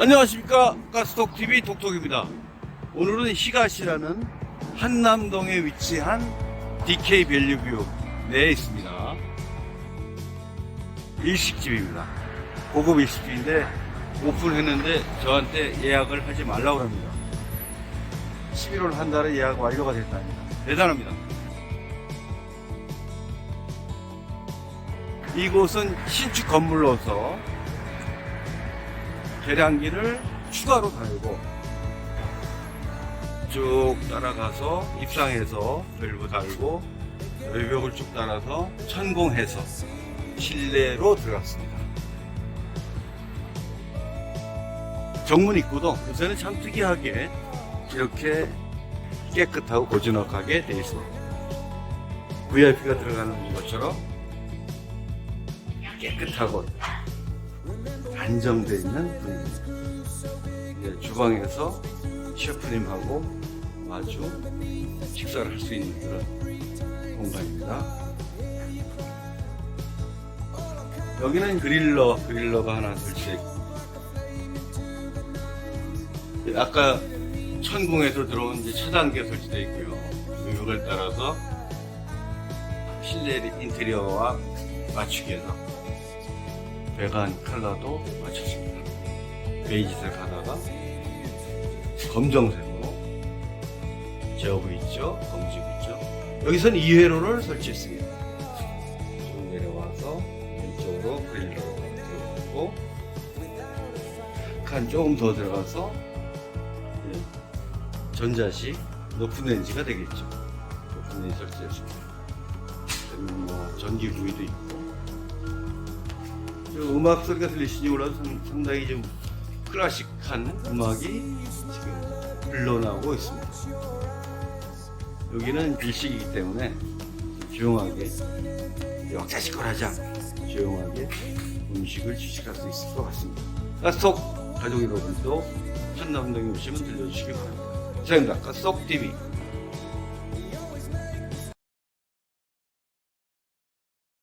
안녕하십니까. 가스톡TV 독톡입니다. 오늘은 희가시라는 한남동에 위치한 DK 밸류뷰 내에 있습니다. 일식집입니다. 고급 일식집인데 오픈했는데 저한테 예약을 하지 말라고 합니다. 11월 한 달에 예약 완료가 됐답니다 대단합니다. 이곳은 신축 건물로서 계량기를 추가로 달고 쭉 따라가서 입상해서 밸브 달고 외벽을 쭉 따라서 천공해서 실내로 들어갔습니다. 정문 입구도 요새는 참 특이하게 이렇게 깨끗하고 고즈넉하게 되어 있습니다. VIP가 들어가는 것처럼 깨끗하고 안정되어 있는 분위기. 이제 주방에서 셰프님하고 마주 식사를 할 수 있는 그런 공간입니다. 여기는 그릴러, 그릴러가 하나 있고. 아까 천공에서 들어온 이제 차단기 설치되어 있고요. 이걸 따라서 실내 인테리어와 맞추기 위해서 배관 컬러도 맞췄습니다. 베이지색 하다가 검정색으로 제어부 있죠? 검지구 있죠? 여기선 2회로를 설치했습니다. 쭉 내려와서 왼쪽으로 그릴러로 들어가고 칸 조금 더 들어가서 이제 전자식 높은 렌즈가 되겠죠. 높은 렌즈 설치했습니다. 뭐 전기 구이도 있고 저 음악 소리가 들리시니 몰라도 상- 상당히 좀 클래식한 음악이 지금 흘러나오고 있습니다. 여기는 일식이기 때문에 조용하게 역자식걸하지 않고 조용하게 음식을 취식할 수 있을 것 같습니다. 가스톡 가족 여러분도 한남동에 오시면 들려주시기 바랍니다. 이상입니다. 가스톡 TV